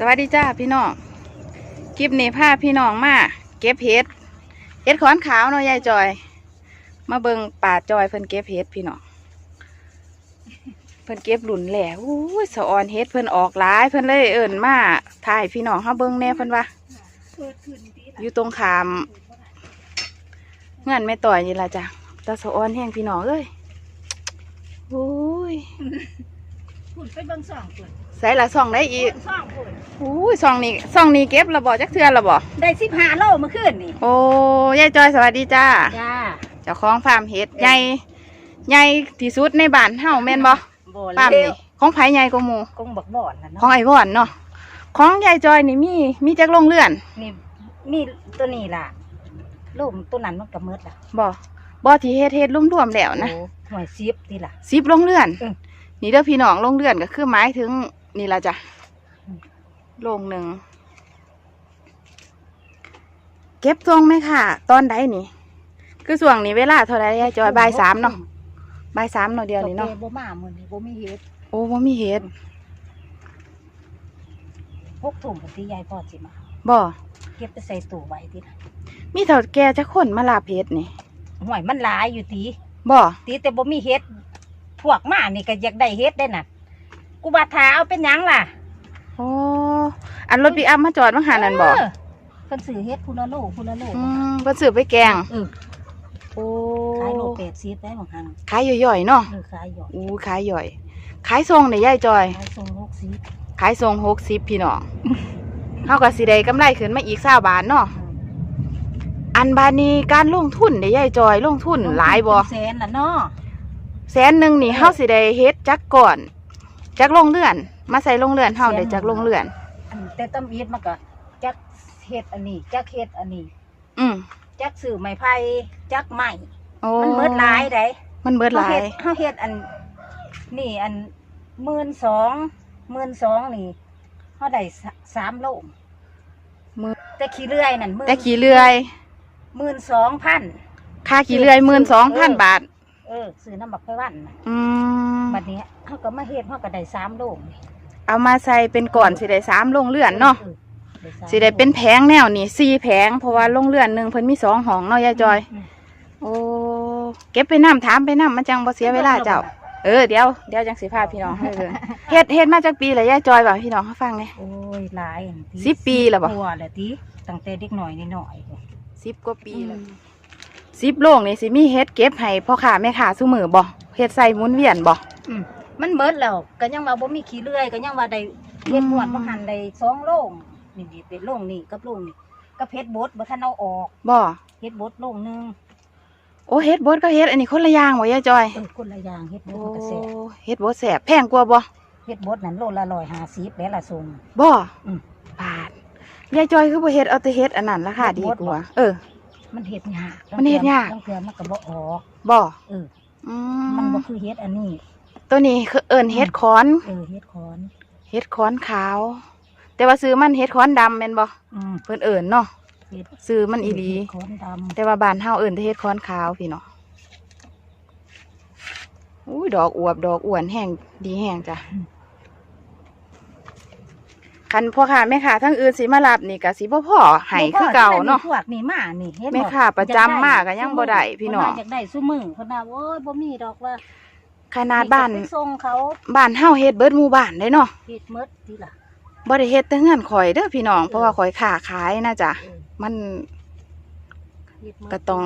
สวัสดีจ้าพี่น้อง คลิปนี้พาพี่น้องมาเก็บเห็ด เห็ดขอนขาวเนาะยายจอย มาเบิงป่าจอยเพิ่นเก็บเห็ดพี่น้อง เพิ่นเก็บหลุนแหล่อู้ยสะออนเห็ดเพิ่นออกหลาย เพิ่นเลยเอิ่นมาถ่ายพี่น้องเฮาเบิงแน่เพิ่นว่าอยู่ตรงขามงานแม่ต่อยนี่ละจ้ะตาสะออนแห้งพี่น้องเอ้ยโอ้ยคุณไปเบิงสองคน ใส่ละส่องได้อีกสองคนอู้ยส่องนี่ส่องนี่เก็บระบ่จักเทือนระบ่ได้สิบห้าโลเมื่อคืนนี่โอ้ยายจอยสวัสดีจ้าจ้าเจ้าของฟาร์มเห็ดใหญ่ใหญ่ที่สุดในบ้านเฮาแม่นบ่บ่ฟาร์มเลี้นี่ของไผใหญ่กว่าหมู่กงบักบ่อนนะของเนาะไอ้บ่อนเนาะของยายจอยนี่มีมีจักโรงเรือนนี่มีตัวนี้ล่ะลูกตัวนั้นมันก็มืดล่ะบ่บ่ที่เฮ็ดเฮ็ดรวมๆแล้วนะโอ้หน่วยซิบนี่ล่ะสิบโรงเรือนเออนี่เด้อพี่น้องโรงเรือนก็คือหมายถึง นี่ล่ะจ้ะอืมโรงหนึ่ง เก็บทรงไหมค่ะ ตอนใดนี่ คือส่วงนี้เวลาเท่าไรยายจอยบ่ายสามเนาะบ่ายสามเนาะเดียวนี่เนาะดอกบ่มามื้อนี้บ่มีเฮ็ดโอ้บ่มีเห็ดพกถุงกับที่ยายพ่อสิมาบ่เก็บไปใส่ตู้ไว้ติล่ะมีเท่าแก่จะคนมาลาบเห็ดนี่ห่วยมันหลายอยู่ติบ่ติแต่บ่มีเฮ็ดพวกมานี่ก็อยากได้เฮ็ดได้น่ะ กูว่าถ้าเอาเป็นหยังล่ะโอ้อันรถปิกอัพมาจอดมาหานั่นบ่เออเพิ่นซื้อเฮ็ดคุณละโลคุณละโลอืมเพิ่นซื้อไปแกงเออโอ้ขายโลเป็ดซีดได้บางครั้งขายย่อยๆเนาะเออขายหยอดอู้ขายย่อย ขายทรงได้ยายจอย ขายทรงลูกซีดขายทรง60พี่น้องเฮาก็สิได้กำไรขึ้นมาอีก20บาทเนาะอันบาดนี้การลงทุนได้ยายจอยลงทุนหลายบ่แสนละเนาะแสนหนึงนี่เฮาสิได้เฮ็ดจักก่อน จักลงเรือน มาใส่ลงเรือนเฮาได้จักลงเรือน อันแต่ต้มอีดมันก็จักเฮ็ดอันนี้จักเฮ็ดอันนี้ อืมจักซื้อไม้ไผ่จักไม้โอ้มันเบิดหลายได้มันเบิดหลายเฮาเฮ็ดเฮาเฮ็ดอัน นี่อันหมื่นสองหมื่นสองนี่เฮาได้สะสามโลมื้อแต่ขี้เลื่อยนั่นหมื่นแต่ขี่เรือยหมื่นสองพันค่าขี่เรือย12,000บาท เออซื้อน้ำบักไผ่วันน่ะอืม บัดนี้เฮาก็มาเฮ็ดเฮาก็ได้สามโลนี่เอามาใส่เป็นก่อนสิได้สามลงเรือนเนาะออได้สามสิได้เป็นแผงแนวนี่สี่แผงเพราะว่าลงเรือนหนึ่งเพิ่นมีสองห้องเนาะยายจอย มโอ้เก็บไปน้ำถามไปน้ำมันจังบ่เสียเวลาเจ้า เออเดี๋ยวเดี๋ยวจังสิพาพี่น้องให้เบิ่งเฮ็ดเฮ็ดมาจากปีเลยยายจอยบอกพี่น้องเขาฟังเลยโอ้ยหลายอันติสิบปีแล้วบ่ กว่าแล้วติตั้งแต่เด็กหน่อยนิดหน่อยสิบกว่าปีแล้วสิบโลงนี่สิมีเฮ็ดเก็บให้พ่อค้าแม่ค้าซุมือบ่ เฮ็ดใส่หมุนเวียนบ่อืมมันเบิดแล้วก็ยังว่าบ่มีขี้เลื่อยก็ยังว่าได้เฮ็ดหวดบ่หันได้สองโลงนี่ดิเป็นโลงนี่กับโลงนี่ก็เพชรบดบ่ทันเอาออกบ่เฮ็ดบดโลงหนึงโอ้เฮ็ดบดก็เฮ็ดอันนี้คนละอย่างบ่ยายจอยเออคนละอย่างเฮ็ดบโอ้ดมันก็แซ่บเฮ็ดบดแสบแพงกว่าบ่เฮ็ดบดนั่นโลละ150แล้วละส่ง บ่อืม บาทยายจอยคือบ่เฮ็ดเอาแต่เฮ็ดอันนั้นราคาดีกว่า เออ มันเฮ็ดยากมันเฮ็ดยาก บางเทื่อมันก็บ่ออก บ่เออ อืมันมบ่คือเฮ็ดอันนี้ตัวนี้คือเอิญเฮ็ดคอน เออเฮ็ดคอนเฮ็ดคอนขาว แต่ว่าซื้อมันเฮ็ดคอนดำแม่นบ่อืมเพิ่นเอิญเนาะเฮ็ดซื้อมันอีหลีเฮ็ดคอนดำแต่ว่าบ้านเฮาเอิญแต่เฮ็ดคอนขาวพี่เนาะอุ้ยดอกอวบดอกอ้วนแห้งดีแห้งจ้ะ คันพ่อค้าแม่ค้าทั้งอื่นสิมารับนี่ก็สิบ่พอให้คือเก่าเนาะพวกนี่มานี่เห็นบ่แม่ค้าประจำมาก็ยังบ่ได้พี่น้องเพิ่ว่าอยากได้ซุมือเพิ่นว่าโอ้ยบ่มีดอกว่าขนาดบ้านไปส่งเขาบ้านเฮาเฮ็ดเบิดหมู่บ้านได้เนาะเฮ็ดหมดทีล่ะบ่ได้เฮ็ดแต่เฮือนข่อยเด้อพี่น้องเพราะว่าข่อยค้าขายนะจ๊ะเออมันเฮ็ดหมดก็ต้อง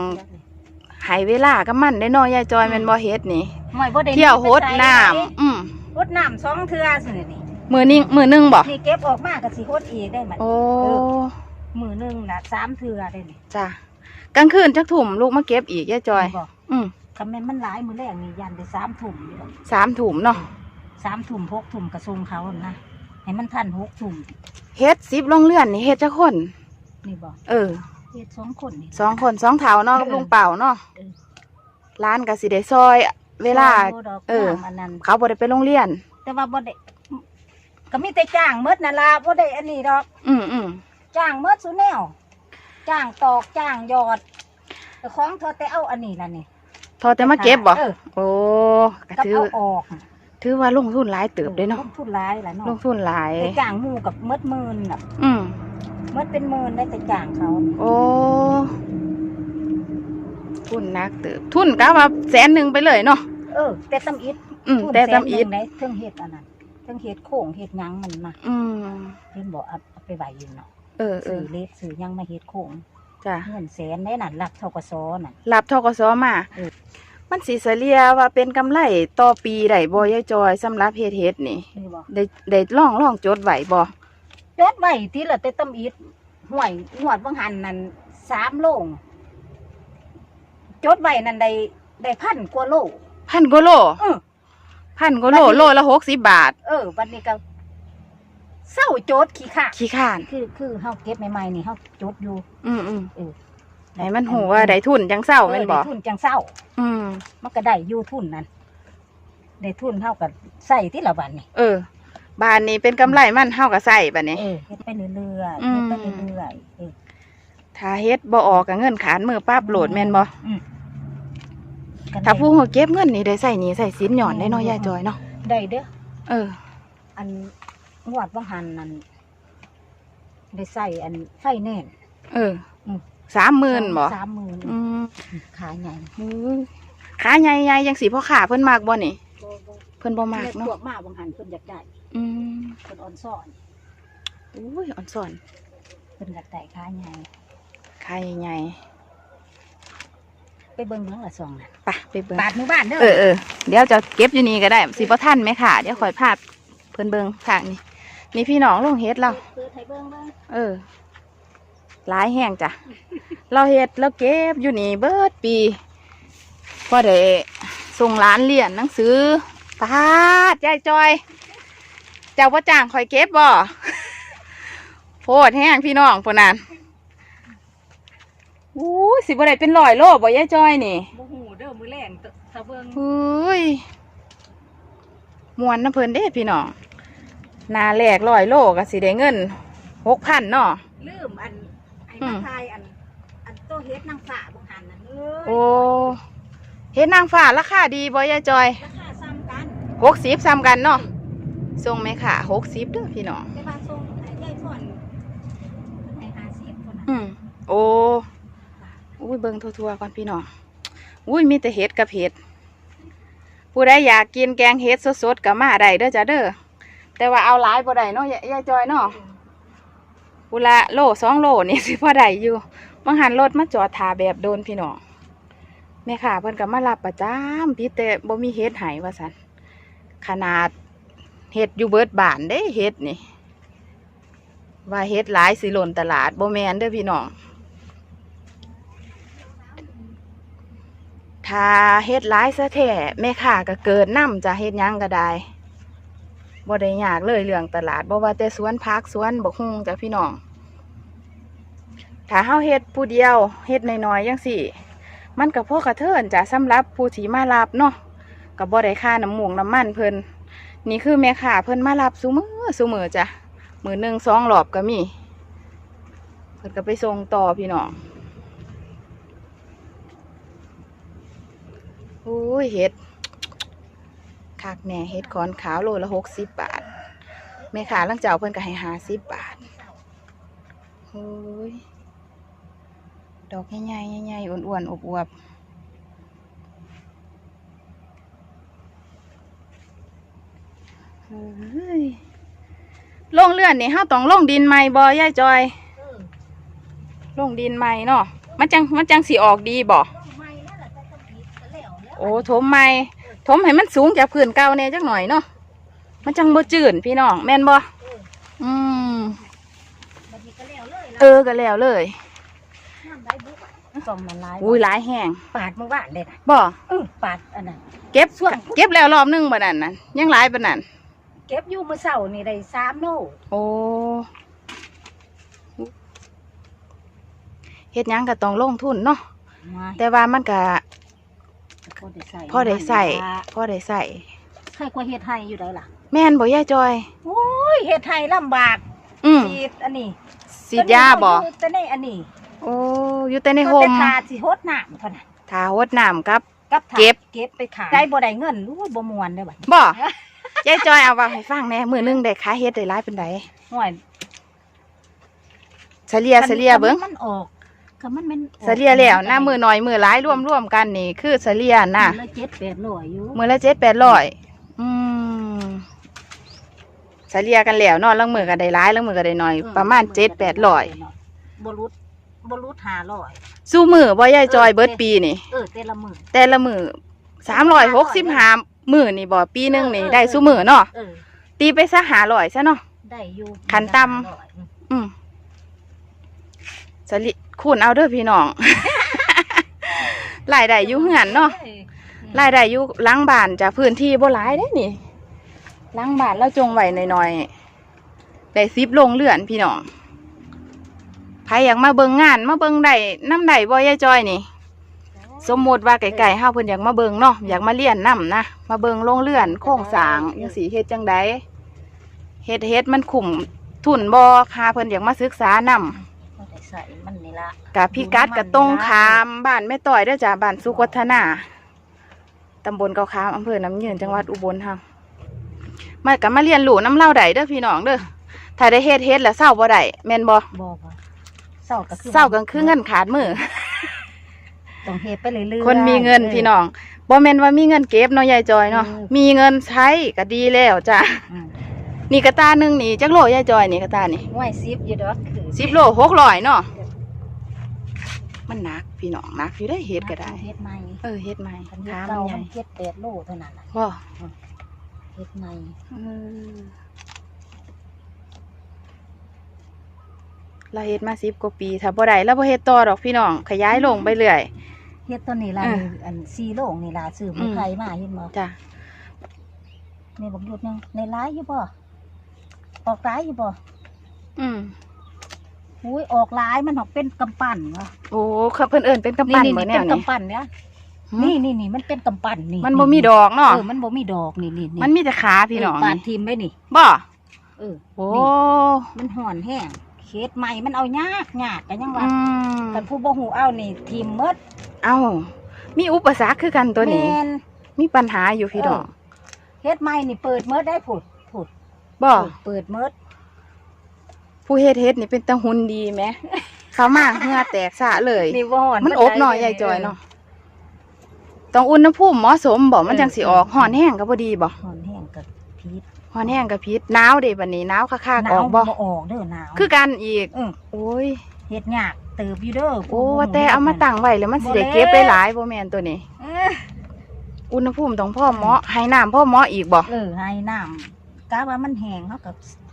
ใหายเวลากับมันได้เนาะยายจอยแม่นบ่เฮ็ดนี่ห่วยบ่ได้เที่ยวโหดน้ำำอืมโหดน้ำสองเทื่อซั่นนี่ มือนิ่งมือหนึงบ่นี่เก็บออกมาก็สิโหดอีกได้มันโอ้มือหนึงน่ะสามเทื่อได้นี่จ้ะกลางคืนจักถุ่มลูกมาเก็บอีกยายจอยบ่อืมคำแม่นมันหลายมื้อแรกนี่ยันได้สามถุ่มอยู่ดอกสามถุ่มเนาะสามถุ่มหกถุ่มกระทรงเขาหั่นนะให้มันทันหกถุ่มเฮ็ดสิบโรงเรือนนี่เฮ็ดจักคน นี่บ่เออเฮ็ดสองคนนี่ สองคนสองเถาเนาะกับลุงเป่าเนาะเออ ร้านก็สิได้ซอย เวลาโดอกเออน้ำอันนั้นเขาบ่ได้ไปโรงเรียน แต่ว่าบ่ได้ ก็มีแต่จ้างเมดนั่นล่ะบ่ได้อันนี้ดอกอืมอืมจ้างเมดสุแนวจ้างตอกจ้างหยอดแต่ของเธอแต่เอาอันนี้ล่ะนี่ทอแต่มาเก็บบ่เออโอ้ก็กับถือ เอาออกถือว่าลงทุนหลายเติบเด้เนาะลงทุนหลายล่ะลเนาะงทุนหลาย แต่จ้างหมู่กับเมดหมื่นน่ะอืมเมดเป็นหมื่นได้แต่จ้างเขาโอ้ทุนหนักเติบ ทุนกะว่าแสนหนึ่งไปเลยเนาะเออแต่ตำอิดอืมทุนแต่สนตำอิดหนึ่งได้เทิงเฮ็ดอันนั้นเทิงเฮ็ดโค้งเฮ็ดหยังมันมาอืมเพิ่นบอกเอาเอาไปไว้อยู่เนาะเออเอซื้ออเล็กซื้อหยังมาเฮ็ดโค้งจ้ะเงินแสนได้นั่นรับทกศน่ะ รับทกสมา เออ มันสิเสลียว่าเป็นกำไรต่อปีได้บ่ยายจอยสำหรับเฮ็ดเฮ็ดนี่นี่บ่ได้ได้ลองลองจดไว้บ่จดไว้ทีละแต่ตำอิดห่วยงวดบางหันนั่นสามโลงจดไว้นั่นได้ได้พันกว่าโลพันกว่าโล เออ พันกว่าโลบัดนี้โลละหกสิบบาท เออวันนี้ก็เศร้าโจดขี้ข้าขี้ข้านคือคือเฮาเก็บใหม่ๆนี่เฮาโจดอยู่ อืมอืมเออให้มันหูว่าได้ทุนจังเศร้าแม่นบ่เออได้ทุนจังเศร้า อืมมันก็ได้อยู่ทุนนั้นได้ทุนเท่ากับใส่ที่ละวันนี่เออบ้านนี้เป็นกำไรมันเฮาก็ใส่บัดนี้เออเฮ็ดไปเรื่อยๆอืเฮ็มดไปเรื่อยๆเออถ้าเฮ็ดบ่ออกก็เงินขานมือปั๊บโหลดแม่นบ่อืมกัน ถ้าได้ผู้เขาเก็บเงินนี่ได้ใส่หนี้ใส่สินหย่อนได้เนาะยายจอยเนาะได้เด้อเออ อันงวดบางหันนั่นได้ใส่อันไฟแน่น เอออืม สามหมื่นบ่สามหมื่นอืมขายใหญ่อือขาใหญ่ๆจังสิพ่อขาเพิ่นมากบ่นี่เพิ่นบ่มากเนาะเนาะมาบางหันเพิ่นอยากได้อืมเพิ่นอ่อนซ่อนอุ้ยอ่อนสอนเพิ่นอยากได้ขายใหญ่ขาใหญ่ ไปเบิ่งเมืองละซองน่ะๆไปไปเบิ่งบาทหมู่บ้านเด้อเออเออเดี๋ยวจะเก็บอยู่นี่ก็ได้สิบ่ทันไหมค่ะเดี๋ยวคอยพาเพิ่นเบิ่งทางนี้นี่พี่น้องลงเฮ็ดเราเปิดให้เบิ่งเบิ่งเออหลายแห้งจ้ะ เราเฮ็ดแล้วเก็บอยู่นี่เบิดปีพอได้ส่งหลานเรียนหนังสือปาดยายจอย เจ้าว่าจ้างคอยเก็บบ่โพดแห้งพี่น้องพวกนั้น อู้ยสิบ่ได้เป็นร้อยโลบ่ยายจอยนี่บ่ฮู้เด้อมื้อแรงถ้าเบิ่งเฮ้ยมวนน้ำเพิ่นเด้พี่น้องหนาแหลกร้อยโลก็สิได้เงินหกพันเนาะลืมอันไอ้อืมามทายอันอันโตเฮ็ดนางฟ้าบางหันนั่นเอ้ยโอ้เห็นนางฟ้าราคาดีบ่ยายจอยราคาซ้ำกันหกสิบซ้ำกันเนาะส่งไหมค่ะหกสิบเด้อพี่น้องแต่ว่าส่งให้ยายพ่อนเพิ่นให้50คนน่ะ อืมโอ้อุ้ยเบิ่งทั่วๆก่อนพี่น้องอุ้ยมีแต่เห็ดกับเห็ดผู้ใดอยากกินแกงเห็ดสดๆก็มาได้เด้อจ้ะเด้อแต่ว่าเอาหลายบ่ได้เนาะยายยายจอยเนาะกุละโลสองโลนี่สิพอได้อยู่บางหันรถมาจอดทาแบบโดนพี่น้องแม่ค่ะเพิ่นก็มารับประจำพี่แต่บ่มีเฮ็ดให้ว่าซั่นขนาดเฮ็ดอยู่เบิดบ้านเด้เฮ็ดนี่ ว่าเฮ็ดหลายสิหล่นตลาดบ่แมนเด้อพี่น้อง ถ้าเฮ็ดหลายซะแท้แม่ค่ะก็เกิดน้ำจะเฮ็ดยังก็ได้บ่ได้ยากเลยเรื่องตลาดบ่ว่าแต่สวนพักสวนบกฮุงจ้ะพี่น้องถ้าเฮาเฮ็ดผู้เดียวเฮ็ดน้อยๆจังซี่ มันก็พอกระเทินจ้ะสำหรับผู้ที่มารับเนาะก็บ่ได้ค่าน้ำหมูกน้ำมันเพิ่นนี่คือแม่ค้าเพิ่นมารับซุมือซุมือจ้ะมือหนึ่งสองรอบก็มีเพิ่นก็ไปส่งต่อพี่น้อง อ้ยเฮ็ดคักแหน่เฮ็ดขอนขาวโลละหกสิบบาทแม่ค้าลังเจ้าเพิ่นก็ให้ห้าสิบบาทโอ้ยดอกใหญ่ๆใหญ่ๆอ้วนๆอวบๆเฮ้ยลงเลื่อนนี่เฮาต้องลงดินใหม่บ่ยายจอยเออลงดินใหม่เนาะมันจังมันจังสิออกดีบ่ อ้ถมใหม่ถมให้มันสูงจากพื้นเก่าแหน่จักหน่อยเนาะมันจังบ่จืดพี่น้องแม่นบ่เอออืมบัดนี้ก็แล้วเลยนะเออก็แล้วเลยน้ำได้บุกส่งมันหลายอุ้ยหลายแห้งปาดเมื่อวานเลยนะบ่เออปาดอันนั้นเก็บส่วนเก็บแล้วรอบหนึงบ่นั่นน่ะยังหลายปานนั้นเก็บอยู่มื้อเช้านี่ได้สามโลโอ้เฮ็ดหยังก็ต้องลงทุนเนาะมาแต่ว่ามันก็ พอได้ใส่พอได้ใส่พอได้ใส่ใครกว่าเฮ็ดให้อยู่ได้ล่ะ แม่นบ่ย่าจอยโอ้ยเฮ็ดให้ลำบากอืมฉีดอันนี้สีดยาบ่แต่ในอันนี้โอ้อยู่แต่ในโฮแต่มทาสิฮดน้ำเท่านั้นทาหดน้ำกับกับทาเก็บเก็บไปขายได้บ่ได้เงินโอ้ยบ่ม่วนเด้อบัดบ่ยายจอยเอาว่าให้ฟังแหน่มือหนึงได้ขายเฮ็ดได้หลายเป็นไดห่วยเฉลี่ยเฉลี่ยเบิ่งมันออก ก็มันเป็นออกเฉลี่ยแล้วหน้ามือหน่อยมือหลายรวมรวมๆกันนี่ คือเฉลี่ยน่ะมือละเจ็ดแปดร้อยอยู่มือละเจ็ดแปดร้อยอืมเฉลี่ยกันแล้วเนาะลังมือก็ได้หลายลังมือก็ได้น้อย ประมาณเจ็ดแปดร้อยบรุษบรุษห้าร้อยสู้มือบ่ยายจอยเบิดปีนี่เออแต่ละมือแต่ละมือสามร้อยหกสิบห้ามือนี่บ่ปีหนึงนี่ได้สู้มือเนาะเออตีไปซะหาร้อยซะเนาะได้อยู่ขันต่ำ500อืมอืม สลิคูณเอาเด้อพี่น้อง รายได้อยู่เหือนเนาะเออรายได้อยู่หล้างบ้านจากพื้นที่บ่หลายเด้นี่หล้างบ้านเราจงไว้หน่อยๆได้ซิบลงเลื่อนพี่น้องใครอยากมาเบิ่งงานมาเบิ่งได้น้ำได้บ่ยายจอยนี่ สมมุติว่าไก่ๆเฮาเพิ่นอยากมาเบิ่งเนาะอยากมาเรียนนํนะมาเบิ่งโรงเรือนโครงสร้างจังสีเฮ็ดจังใดเฮ็ดเฮ็ดมันคุ้มทุนบ่ค่าเพิ่นอยากมาศึกษานํบ่ได้ ใส่มันนี่ละกับพี่กัดกับตรงขามบ้านแม่ต่อยเด้อจ้าบ้านสุขวัฒนาตำบลเกาขามอำเภอน้ำยืนจังหวัดอุบลเฮามากับมาเรียนรู้น้ำเล่าได้เด้อพี่น้องเด้อถ้าได้เฮ็ดเฮ็ดแล้วเศร้าบ่ได้แม่นบ่บอกว่าเศร้าก็คือเศร้ากันคือเงินขาดมือต้องเฮ็ดไปเรื่อยๆคนมีเงินพี่น้องบ่แม่นว่ามีเงินเก็บเนาะยายจอยเนาะเออมีเงินใช้ก็ดีแล้วจ้ะอืม นี่กระตาหนึงนี่จักโลยายจอยนี่กระตานี่ไหวซิบอยู่ดอกคือสิบโลหกร้อยเนาะมันหนักพี่น้องหนักอยู่ได้เฮ็ดก็ได้ เฮ็ดใหม่เออเฮ็ดใหม่คันเฮ็ดขามัเก่านใหมัญ่นเจ็ดแปดโลเท่านั้นน่ะบ่เฮ็ดใหม่เออเราเฮ็ดมาสิบกว่าปีถ้าบ่ได้เราบ่เฮ็ดต่อดอกพี่น้องขยายลงไปเรื่อย เฮ็ดตัวนี้ล่ะเออ นี่อันซีโลงนี่ล่ะซื้ออืมีมใครมาเห็นบ่จ้ะนี่บักหยุดหนึงในร้ายอยู่บ่ ออกร้ายอยู่บ่อืมอุ้ยออกร้ายมันออกเป็นกำปั้นวะโอ้เขาเพิ่นเอิ้นเป็นกำปั้นบ่แนเป็วนนี่กำปั้นเนี่ยนี่นี่นี่มันเป็นกำปั้นนี่มันบ่มีดอกเนาะเออมันบ่มีดอกนี่นี่มันมีแต่ขาพี่น้องเปาดนี่ทิมไว้นี่ บ่เออโอ้นี่มันห่อนแห้งเฮ็ดใหม่มันเอายากยากกันยังว่าอืมแต่ผู้บ่ฮู้เอานี่ทิมหมดเอ้ามีอุปสรรคคือกันตัวนี้ แม่น มีปัญหาอยู่พี่น้อง เฮ็ดใหม่นี่เปิดหมดได้ผุดผุด บ่เปิดหมดผู้เฮ็ดเฮ็ดนี่เป็นตาหุ่นดีแหมเขามาเหงื่อแตกสะเลย นี่บ่ฮ้อนมันอบหน่อยยายจอยเนาะต้องอุณหภูมิเหมาะสมบ่มันจังสิออกห่อนแห้งก็บ่ดีบ่ฮ้อนแห้งกับพิษห่อนแห้งก็พิษหนาวเด้บัดนี้หนาวคักๆออกบ่หนาวออกเด้อหนาวคือกันอีกเออโอ้ยเฮ็ดยากเติบอยู่เด้อโอ้ว่าแต่เอามาตั้งไว้แล้วมันสิได้เก็บได้หลายบ่แม่นตัวนี้เอออุณหภูมิต้องพอเหมาะให้น้ำพอเหมาะอีกบ่เออให้น้ำ กะว่ามันแห้งเฮาก็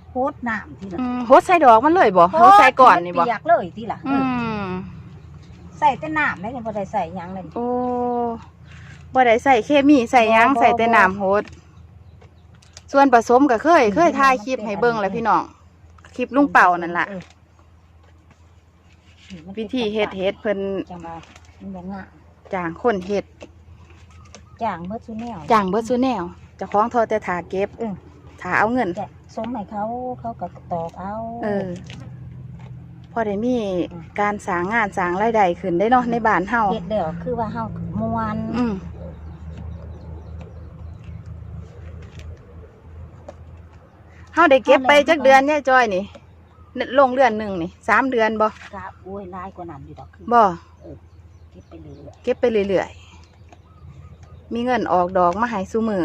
โคตรน้ำทีละอืมโหดใส่ดอกมันเลยบ่โหดใส่ก่อนนี่บ่เปียกเลยทีละอืเออมใส่แต่น้ำได้บ่ได้ใส่หยังเลยโอ้บ่ได้ใส่เคมีใส่หยังบ่บ่ใส่แต่น้ำโหด ส่วนผสมก็เคย เคยถ่ายคลิปให้เบิ่งแล้วพี่น้องคลิปลุงเป่านั่นล่ะเออนี่มันวิธีเฮ็ดเฮ็ดเพิ่นจังว่ามันยังงะจ้างคนเฮ็ด จ้างเบิดซุแนวจ้างเบิดซุแนวเจ้าของทอแต่ถาเก็บเออ ถาเอาเงินแกะสมให้เขาเขาก็ตอกเอา เออ พอได้มีการสร้างงานสร้างรายได้ขึ้นได้เนาะในบ้านเฮาเฮ็ดเดี๋ยวคือว่าเฮาม่วนอืมเฮาได้เก็บไปจักเดือนยายจอยนี่ลงเดือนหนึ่งนี่สามเดือนบ่กะโอ้ยหลายกว่านั้นอยู่ดอกคือบ่เก็บไปเรื่อยเก็บไปเรื่อยๆ มีเงินออกดอกมาให้ซุมือ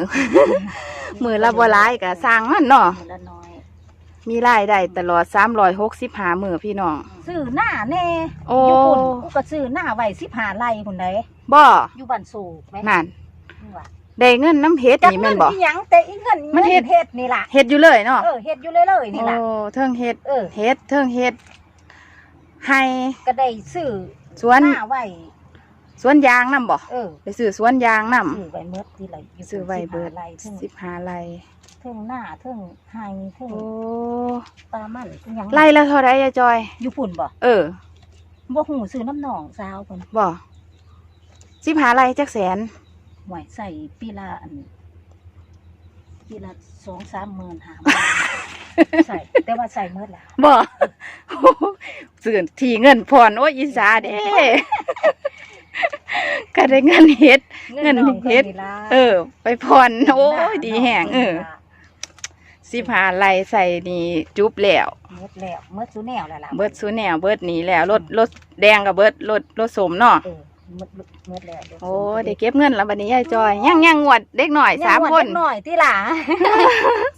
ๆมือละบ่หลายก็สร้างมันเนาะมือละน้อย มีรายได้ตลอด365มื้อพี่น้อง ซื้อหน้าแน่โอ้อยู่พุ่นกูก็ซื้อหน้าไว้15ไร่พุ่นใดบ่อยู่บ้านสูบแม่นั่นนี่ว่าได้เงินน้ำเฮ็ดจักนี่เงิแม่นนบ่ อีหยังแต่อีเงินมันเฮ็ด เฮ็ดนี่ล่ะเฮ็ดอยู่เลยเนาะเออเฮ็ดอยู่เลยเลยนี่ล่ะโอ้เทิงเฮ็ดเออเฮ็ดเทิงเฮ็ดให้ก็ได้ซื้อสวนหน้าไว้ สวนยางนํบ่เออไปซื้อสวนยางนํซื้อไว้เมิดที่ไรยู่ซื้อไว้เบิด15ไร่เทิง15ไร่เทิงหน้าเทิงไฮเทิงโอ้ปลามันอิหยังไร่ละเท่าไรยายจอยอยู่ปุ่นบ่เออบ่หูซื้อน้ำหนองสาวเพิ่นบ่15ไร่จักแสนหวยใส่ปีละอันปีละสองสามหมื่นห้าหมื่นใส่แต่ว่าใส่เมิดละบ่ซื้อที่เงินผ่อนโอ้ยอีสาเด้ ก็ได้เงินเฮ็ด เงินน้องเฮ็ดพิ่นนี่ล่ะเออ ไปผ่อนโอ้ยดีแหงเออหน้าสิบหาไร่ใส่นี่จุบแล้วเมื่อแล้วเมื่อซูแนวแล้วล่ะเบิดซูแนวเบิดหนี้แล้วรถรถแดงกับเบิดรถรถสมเนาะ เออเมื่อเมื่อแล้วเดี๋ยวโอ้ได้เก็บเงินแล้วบัดนี้ยายจอยยังยังงวดเด็กหน่อยสามยังคว่านเด็กหน่อยที่ล่ะ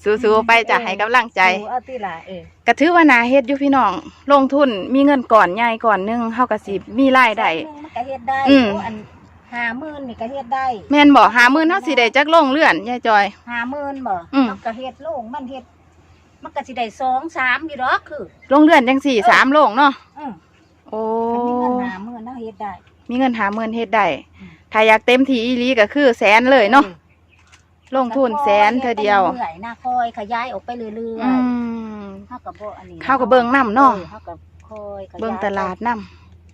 สู้ๆไปจ้ะให้กำลังใจดูเอาที่ล่ะเออก็ถือว่านาเฮ็ดอยู่พี่น้อง ลงทุนมีเงินก่อนใหญ่ก่อนหนึงเฮาก็สิมีรายได้มันก็เฮ็ดได้อืมโอันห้าหมื่นนี่ก็เฮ็ดได้แม่นบ่หามื้อเฮาสิได้จักลงเรือนยายจอยห้าหมื่นบ่อืมมันก็เฮ็ดโล่งมันเฮ็ดมันก็สิได้สองสามอยู่ดอกคือลงเรือนจังสี่สามโลงเนาะอืมโอ้มันมีเงินห้าหมื่นเนาะเฮ็ดได้ มีเงินหาหมื่นเฮ็ดได้อืมถ้าอยากเต็มที่อีหลีก็คือแสนเลยเนาะลงทุนแสนเธอเดียวเรื่อยๆนะคอยขยายออกไปเรื่อยอืมๆเฮาก็บ่อันนี้เฮาก็เบิ่งนำเนาะออเฮาก็คอยขยายเบิ่งตลาดน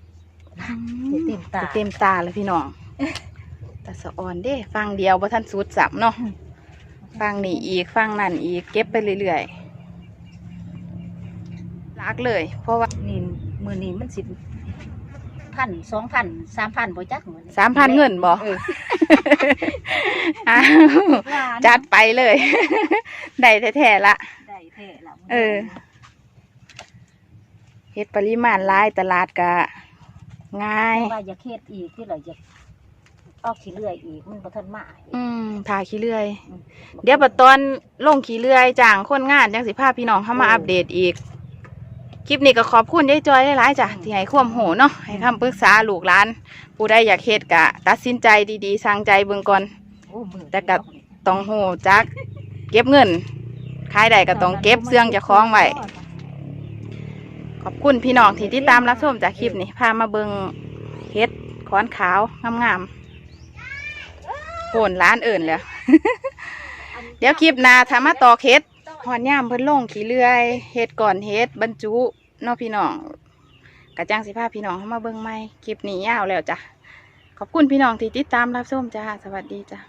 ำสิเต็มตาเต็มตาเลยพี่น้องแต่สะอ่อนเด้ฟังเดียวบ่ทันสุดสับเนาะฟังนี่อีกฟังนั่นอีกเก็บไปเรื่อยๆรักเลย เพราะว่านี่มื้อนี้มันสิ พันสองพันสามพันบ่จักมื้อนี้สามพันเงินบ่เอออ้าวว่านะจัดไปเลย ได้แท้ๆละได้แท้ละมื้เออเฮ็ดปริมาณหลายตลาดกะง่ายว่าอยากเฮ็ดอีกที่เราอยากเออกขี้เลื่อยอีกมันบ่ทันมาอีกอืมทาขี้เลื่อยอืมเดี๋ยวบัดตอนลงขี้เลื่อยจ้างคนงานจังสิพาพี่น้องเข้ามาอัปเดตอีก คลิปนี้ก็ขอบคุณยายจอยหลายๆจ้ะที่ให้ความหูเนาะให้คำปรึกษาลูกหลาน ผู้ใดอยากเฮ็ดกะ ตัดสินใจดีๆสั่งใจเบิ่งก่อนโอ้มือแต่ก็ต้องหูจัก เก็บเงินขายได้ก็ต้องเก็บเสื่องเจะคล้าของไว้ขอบคุณพี่น้องที่ติดตามรับชมจากคลิปนี้พามาเบิงเฮ็ดขอนขาวงามๆโหนร้านเอิ่นแล้วเดี๋ยวคลิปหน้าถ้ามาตอกเฮ็ด หอนย่ามเพิ่นลงขี่เลื่อยเฮ็ดก่อนเฮ็ดบรรจุเนาะพี่น้องกระจ้างสิภาพี่น้องเข้ามาเบิ่งใหม่คลิปนี้ยาวแล้วจ้ะขอบคุณพี่น้องที่ติดตามรับชมจ้าสวัสดีจ้ะ